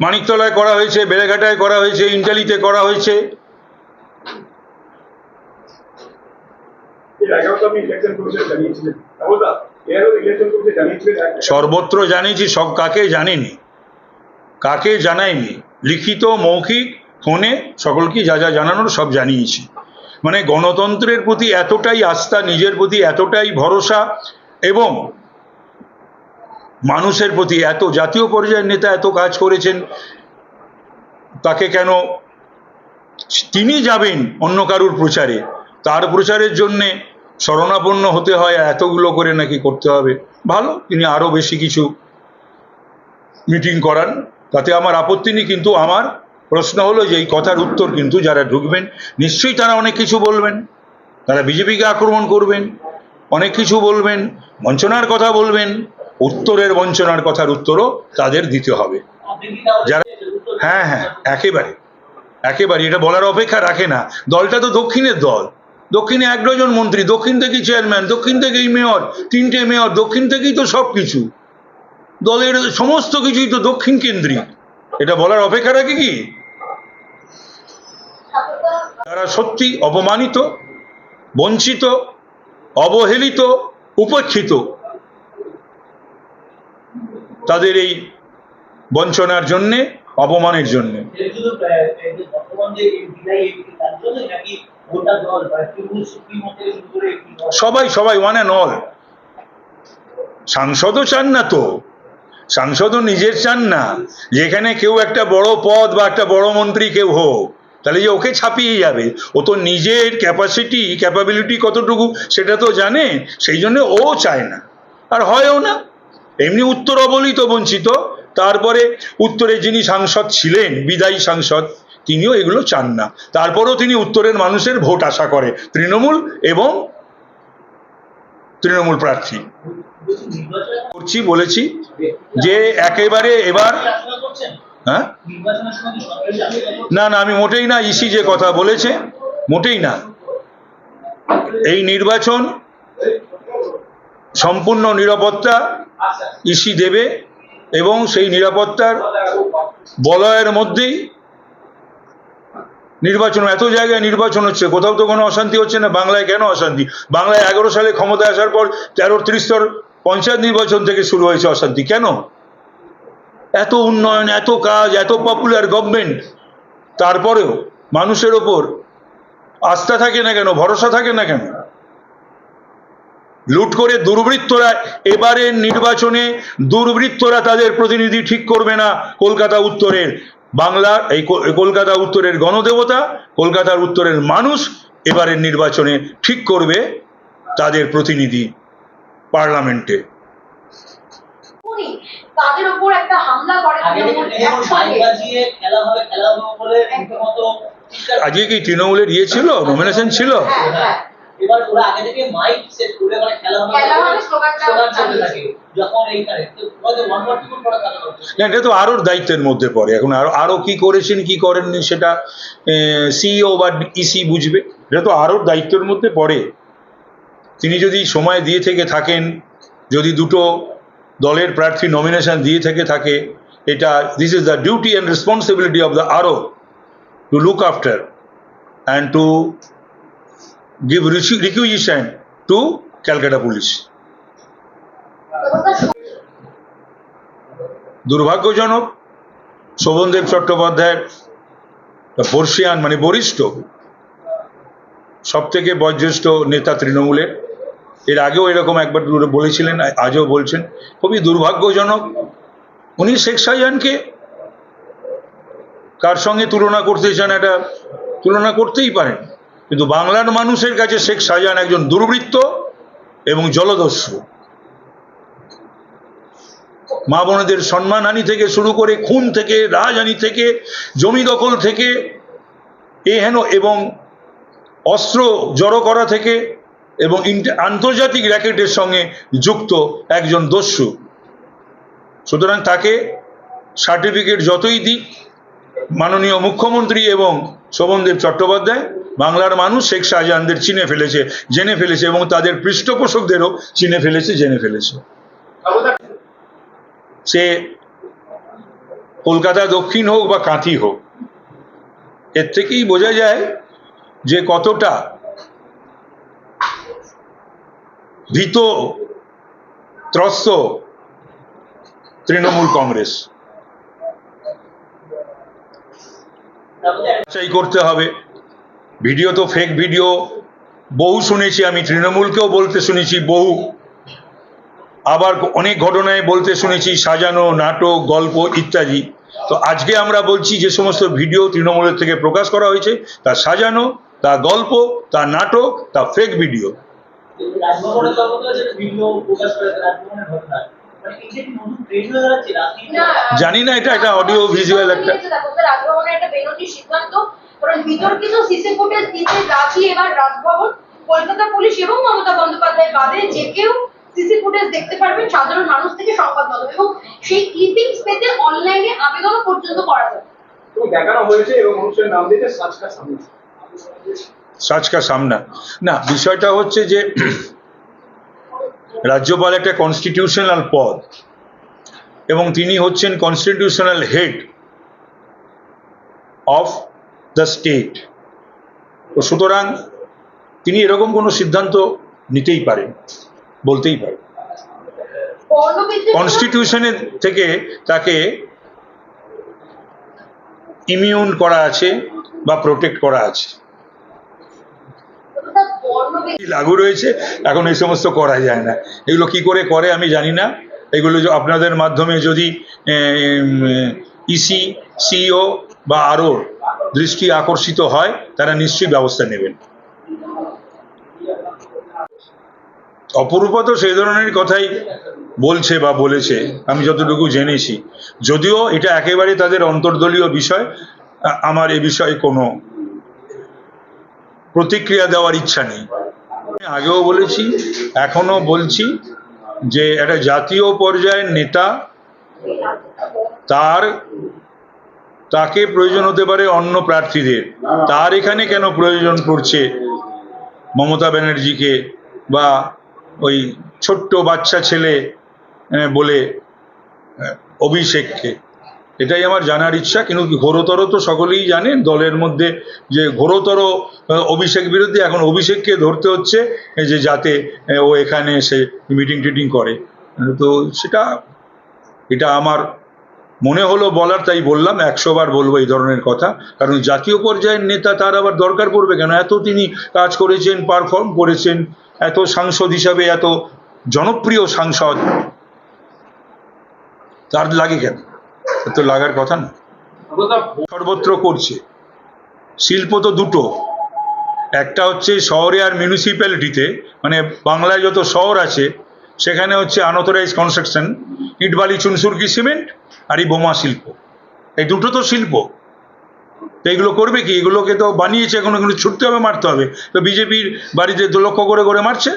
মানিকতলায় করা হয়েছে বেলেঘাটায় করা হয়েছে ইন্টালিতে করা হয়েছে। সর্বত্র জানিয়েছি সব কাকে জানিনি? কাকে জানাইনি লিখিত মৌখিক ফোনে সকলকে যা যা জানানোর সব জানিয়েছি। মানে গণতন্ত্রের প্রতি এতটাই আস্থা নিজের প্রতি এতটাই ভরসা এবং মানুষের প্রতি এত জাতীয় পর্যায়ের নেতা এত কাজ করেছেন, তাকে কেন তিনি যাবেন অন্য কারুর প্রচারে? তার প্রচারের জন্যে শরণাপন্ন হতে হয় এতগুলো করে নাকি করতে হবে। ভালো, তিনি আরও বেশি কিছু মিটিং করান। তাতে আমার আপত্তি নেই, কিন্তু আমার প্রশ্ন হলো যে এই কথার উত্তর কিন্তু যারা ঢুকবেন, নিশ্চয়ই তারা অনেক কিছু বলবেন। তারা বিজেপিকে আক্রমণ করবেন, অনেক কিছু বলবেন, বঞ্চনার কথা বলবেন। উত্তরের বঞ্চনার কথার উত্তরও তাদের দিতে হবে। যারা হ্যাঁ হ্যাঁ একেবারে। একেবারে, এটা বলার অপেক্ষা রাখে না। দলটা তো দক্ষিণের দল। দক্ষিণে এক ডজন মন্ত্রী, দক্ষিণ থেকেই চেয়ারম্যান দক্ষিণ থেকেই মেয়র তিনটে মেয়র দক্ষিণ থেকেই তো সব কিছু দলের সমস্ত কিছুই তো দক্ষিণ কেন্দ্রিক। এটা বলার অপেক্ষা রাখে কি? তারা সত্যি অপমানিত, বঞ্চিত, অবহেলিত, উপেক্ষিত। তাদের এই বঞ্চনার জন্যে, অপমানের জন্যে? সবাই সবাই ওয়ান অ্যান্ড অল সাংসদও চান না তো। সাংসদও নিজের চান না। যেখানে কেউ একটা বড় পদ বা একটা বড় মন্ত্রী কেউ হোক, তাহলে যে ওকে ছাপিয়ে যাবে। ও তো নিজের ক্যাপাসিটি ক্যাপাবিলিটি কতটুকু, সেটা তো জানে। সেই জন্য ও চায় না। আর হয়ও না। এমনি উত্তর অবলিত বঞ্চিত। তারপরে উত্তরে যিনি সাংসদ ছিলেন, বিদায়ী সাংসদ, তিনিও এগুলো চান না। তারপরেও তিনি উত্তরের মানুষের ভোট আশা করে, তৃণমূল এবং তৃণমূল প্রার্থী। করছি, বলেছি যে একেবারে এবার হ্যাঁ? না না, আমি মোটেই না, ইসি যে কথা বলেছে, মোটেই না। এই নির্বাচন সম্পূর্ণ নিরাপত্তা ইসি দেবে এবং সেই নিরাপত্তার বলয়ের মধ্যেই নির্বাচন এত জায়গায় নির্বাচন হচ্ছে, কোথাও তো কোনো অশান্তি হচ্ছে না, বাংলায় কেন অশান্তি? বাংলায় এগারো সালে ক্ষমতায় আসার পর তেরো ত্রিস্তর পঞ্চায়েত নির্বাচন থেকে শুরু হয়েছে অশান্তি। কেন? এত উন্নয়ন, এত কাজ, এত পপুলার গভর্নমেন্ট তারপরেও মানুষের ওপর আস্থা থাকে না কেন, ভরসা থাকে না কেন? লুট করে দুর্বৃত্তরা এবারের নির্বাচনে দুর্বৃত্তরা তাদের প্রতিনিধি ঠিক করবে না কলকাতা উত্তরের বাংলার এই কলকাতা উত্তরের গণদেবতা কলকাতার উত্তরের মানুষ এবারের নির্বাচনে ঠিক করবে তাদের প্রতিনিধি পার্লামেন্টে। তাদের উপর একটা হামলা করে আজকে কি তৃণমূলের ইয়ে ছিল? নমিনেশন ছিল? হ্যাঁ, হ্যাঁ। এবার ওরা আগে থেকে মাইক সেট করে মানে খেলা হবে। খেলা হবে, চলতে চালিয়েছে। থাকে। যখন এইখানে না এটা তো আরোর দায়িত্বের মধ্যে পড়ে। এখন আরও আরও কি করেছেন কি করেননি সেটা সিইও বা ইসি বুঝবে। এটা তো আরোর দায়িত্বের মধ্যে পড়ে। তিনি যদি সময় দিয়ে থেকে থাকেন যদি দুটো দলের প্রার্থী নমিনেশন দিয়ে থেকে থাকে এটা this is the duty and responsibility of the আরও to look after and to requisition to Calcutta police তখনকার দুর্ভাগ্যজনক শোভনদেব চট্টোপাধ্যায়ের বর্ষিয়ান মানে বরিষ্ঠ সব থেকে বয়োজ্যেষ্ঠ নেতা তৃণমূলের। এর আগেও এরকম একবার বলেছিলেন, আজও বলছেন। খুবই দুর্ভাগ্যজনক, উনি শেখ শাহজাহানকে কার সঙ্গে তুলনা করতে চান? এটা তুলনা করতেই পারেন। কিন্তু বাংলার মানুষের কাছে শেখ শাহজাহান একজন দুর্বৃত্ত এবং জলদস্যু। মা বোনেদের সম্মানহানি থেকে শুরু করে খুন থেকে, রাজহানি থেকে, জমি দখল থেকে, এ হেন এবং অস্ত্র জড়ো করা থেকে এবং আন্তর্জাতিক র্যাকেটের সঙ্গে যুক্ত একজন দস্যু। সুতরাং তাকে সার্টিফিকেট যতই দিক, মাননীয় মুখ্যমন্ত্রী এবং শোভনদেব চট্টোপাধ্যায় বাংলার মানুষ শেখ শাহজাহানদের চিনে ফেলেছে, জেনে ফেলেছে এবং তাদের পৃষ্ঠপোষকদেরও চিনে ফেলেছে, জেনে ফেলেছে। সে কলকাতা দক্ষিণ হোক বা কাঁথি হোক, এর থেকেই বোঝা যায় যে কতটা ভীত, ত্রস্ত তৃণমূল কংগ্রেস। করতে হবে। ভিডিও তো ফেক ভিডিও। বহু শুনেছি আমি তৃণমূলকেও বলতে শুনেছি বহু। আবার অনেক ঘটনায় বলতে শুনেছি সাজানো নাটক গল্প ইত্যাদি। তো আজকে আমরা বলছি যে সমস্ত ভিডিও তৃণমূলের থেকে প্রকাশ করা হয়েছে তা সাজানো তা গল্প তা নাটক তা ফেক ভিডিও মানে জানি না এটা একটা অডিও visual একটা- বিতর্কিত সিসি ফুটেজ দিতে রাজি এবার রাজভবন কলকাতা পুলিশ এবং মমতা বন্দ্যোপাধ্যায় বাদে যে কেউ সিসি ফুটেজ দেখতে পারবেন সাধারণ মানুষ থেকে সংবাদ মাধ্যম এবং সেই ক্লিপিংস পেতে অনলাইনে আবেদনও পর্যন্ত করা যাবে। দেখানো হয়েছে এবং অনুষ্ঠানের নাম দিয়েছে সাজকা সামনে সাজকা সামনা। না বিষয়টা হচ্ছে যে রাজ্যপাল একটা কনস্টিটিউশনাল পদ এবং তিনি হচ্ছেন constitutional head of the state. তো সুতরাং তিনি এরকম কোনো সিদ্ধান্ত নিতেই পারেন, বলতেই পারেন। কনস্টিটিউশনের থেকে তাকে ইমিউন করা আছে বা প্রোটেক্ট করা আছে। লাগু রয়েছে, এখন এই সমস্ত করা যায় না। এগুলো কি করে করে আমি জানি না। এগুলো আপনাদের মাধ্যমে যদি ইসি, সিইও বা আরও দৃষ্টি আকর্ষিত হয়, তারা নিশ্চয়ই ব্যবস্থা নেবেন। অপরূপা তো সেই ধরনের কথাই বলছে বা বলেছে, আমি যতটুকু জেনেছি। যদিও এটা একেবারে তাদের অন্তর্দলীয় বিষয়, আমার এ বিষয়ে কোনো প্রতিক্রিয়া দেওয়ার ইচ্ছা নেই। আগেও বলেছি এখনও বলছি যে একটা জাতীয় পর্যায়ের নেতা তার তাকে প্রয়োজন হতে পারে অন্য প্রার্থীদের। তার এখানে কেন প্রয়োজন পড়ছে মমতা ব্যানার্জিকে বা ওই ছোট্ট বাচ্চা ছেলে বলে অভিষেককে? এটাই আমার জানার ইচ্ছা। কিন্তু ঘোরতর তো সকলেই জানেন, দলের মধ্যে যে ঘোরতর অভিষেক বিরুদ্ধে এখন অভিষেককে ধরতে হচ্ছে যে যাতে ও এখানে এসে মিটিং টিটিং করে। তো সেটা, এটা আমার মনে হলো বলার, তাই বললাম, একশো বার বলব এই ধরনের কথা। কারণ জাতীয় পর্যায়ের নেতা, তার আবার দরকার পড়বে কেন? এত তিনি কাজ করেছেন পারফর্ম করেছেন, এত সাংসদ হিসাবে, এত জনপ্রিয় সাংসদ। তার লাগে কেন? তো লাগার কথা না। সর্বত্র করছে। শিল্প তো দুটো। একটা হচ্ছে শহরে আর মিউনিসিপ্যালিটিতে মানে বাংলায় যত শহর আছে সেখানে হচ্ছে আনঅথরাইজ কনস্ট্রাকশন ইটবালি চুনসুরকি সিমেন্ট আর এই বোমা শিল্প। এই দুটো তো শিল্প। তো এগুলো করবে কি? এগুলোকে তো বানিয়েছে এখন এগুলো ছুটতে হবে, মারতে হবে। তো বিজেপির বাড়িতে দু লক্ষ করে করে মারছে।